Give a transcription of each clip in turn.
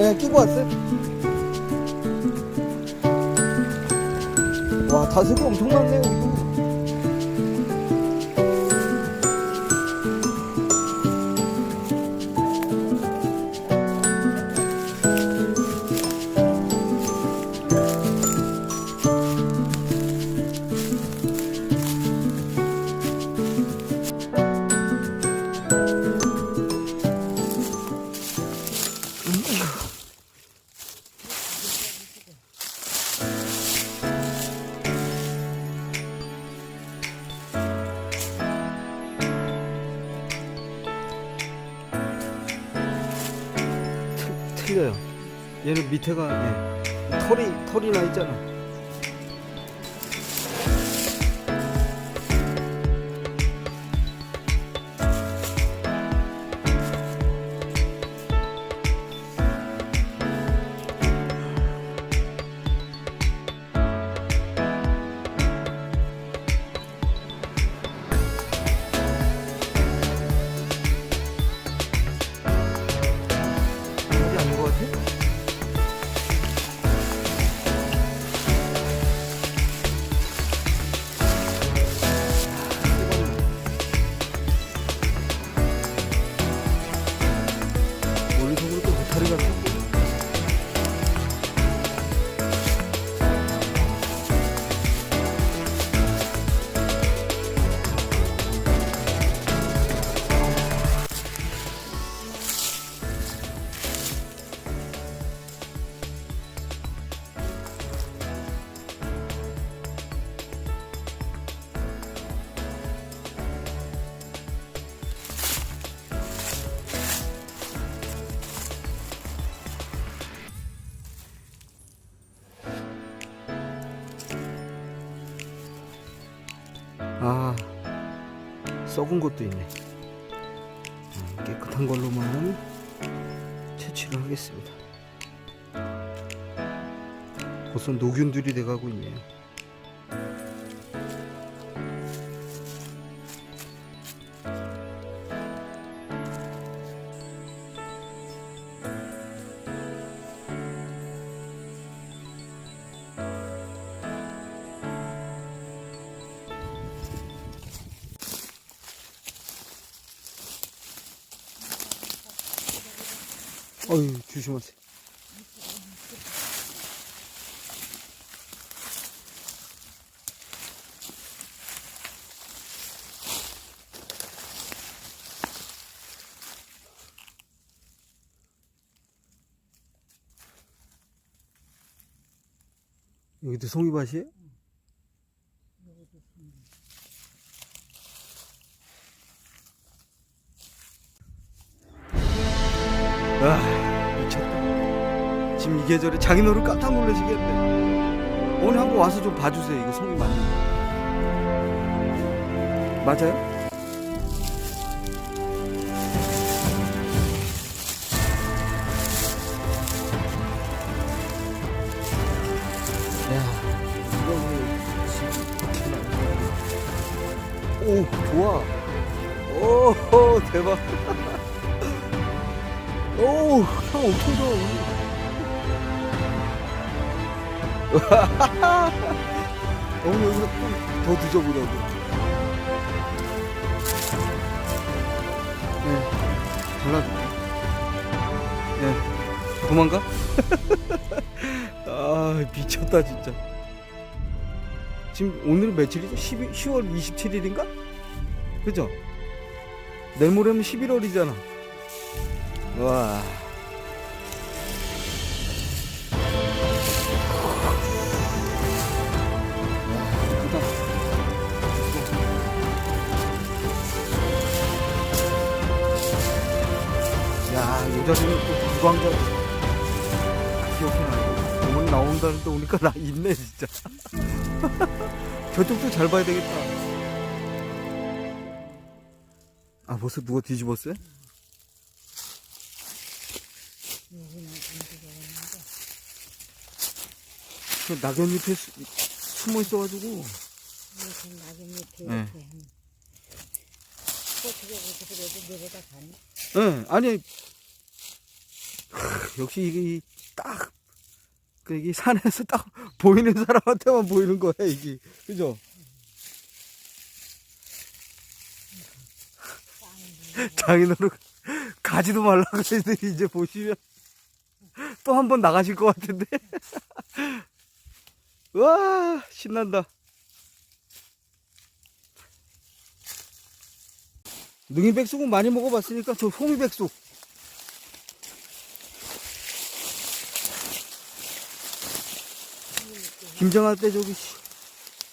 그냥 끼고 왔어요? 와 다슬기 엄청 많네요 틀려요. 얘는 밑에가 예, 털이 털이 나 있잖아. 아, 썩은 것도 있네. 음, 깨끗한 걸로만 채취를 하겠습니다. 벌써 노균들이 돼가고 있네요. 어휴, 조심하세요. 여기도 송이밭이에요? 계절에 자기 노를 깜짝 놀라시겠네. 오늘 한번 와서 좀 봐주세요. 이거 송이 맞는 거 맞아요? 오 좋아. 오 대박. 오, 향 엄청 좋아. 어머니 여기서 좀더 드셔보라고. 네, 잘라줄게. 네, 도망가? 아, 미쳤다, 진짜. 지금 오늘은 며칠이죠? 12, 10월 27일인가? 그죠? 내모레면 11월이잖아. 와. 자리는 또 구광자 기억해놔요. 어머니 나온다는 데 오니까 나 있네, 진짜. 저쪽도 잘 봐야 되겠다. 아, 벌써 누가 뒤집었어요? 그 낙엽 잎에 수- 숨어 있어가지고 낙엽 밑에 네. 이렇게 어떻게 해도 내려다 가니? 예 아니 역시 이게 딱, 그, 이게 산에서 딱 보이는 사람한테만 보이는 거야, 이게. 그죠? 장인어른 가지도 말라고 했더니 이제 보시면 또 한 번 나가실 것 같은데. 와, 신난다. 능이 백숙은 많이 먹어봤으니까 저 소미 백숙. 김장할 때 저기 씨,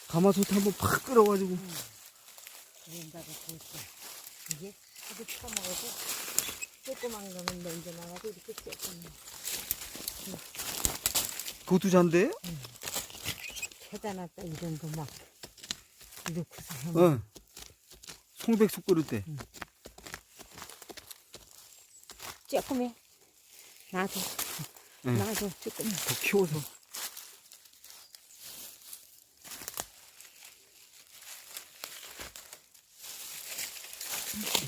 가마솥 한번 팍 끓여가지고 그런다고 그랬어. 이게 이거 처먹어서 조그만 거는 먼저 나가고 이렇게 조금 그것도 잔데? 해다 놨다 이런 거막 넣고서 하면 어. 송백숙 끓일 때. 조금해. 나도 응. 나도 조금 더 키워서.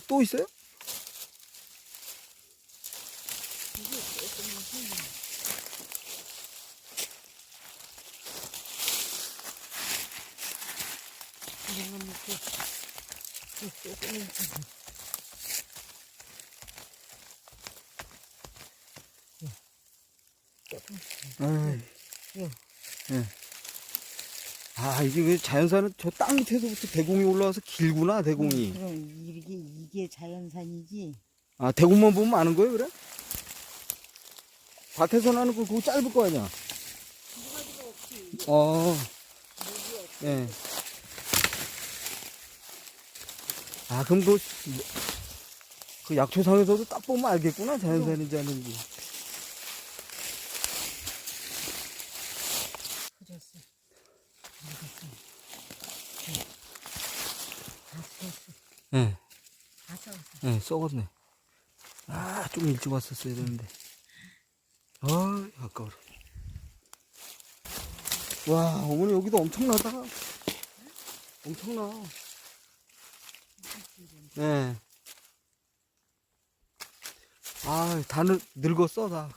또 있어요? 아이, 예. 예. 아, 이게 왜 자연산은 저 땅 밑에서부터 대공이 올라와서 길구나, 대공이. 그럼 이게 이게 자연산이지. 아, 대공만 보면 아는 거예요, 그래? 밭에서 나는 거 그거 짧을 거 아니야? 어, 예. 아, 그럼 그, 그 약초상에서도 딱 보면 알겠구나, 자연산인지 아닌지. 그랬어. 알겠어. 네. 다 썩었어. 예, 다 썩었어. 예, 썩었네. 아, 좀 일찍 왔었어야 되는데. 아, 아까워라. 와, 어머니 여기도 엄청나다. 엄청나. 네. 아, 다 늙, 늙었어, 다.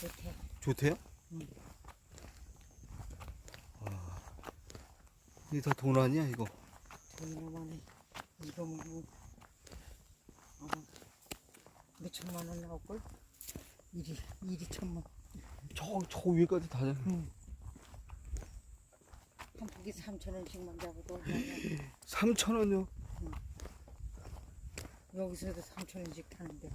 좋대. 좋대요? 응. 와, 이게 다 돈 아니야, 이거? 돈이나만에 이거 뭐 어, 몇 천만 원 나올걸? 일이 일이 천만. 저, 저 위에까지 다 자. 한 포기 삼천 원씩만 잡아도 예. 3,000원이요? 여기서도 삼천 원씩 타는데.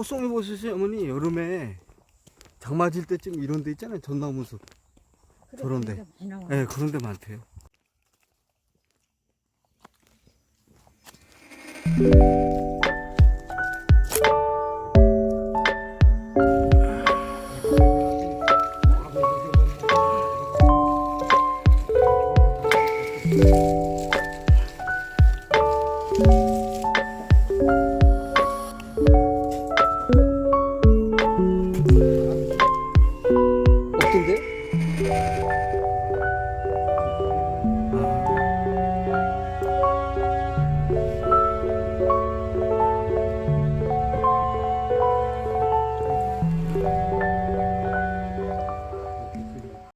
꽃송이 보시죠, 어머니. 여름에 장 맞을 때쯤 이런 데 있잖아요. 전나무 숲. 저런데. 많이 나와. 예, 그런 데 많대요.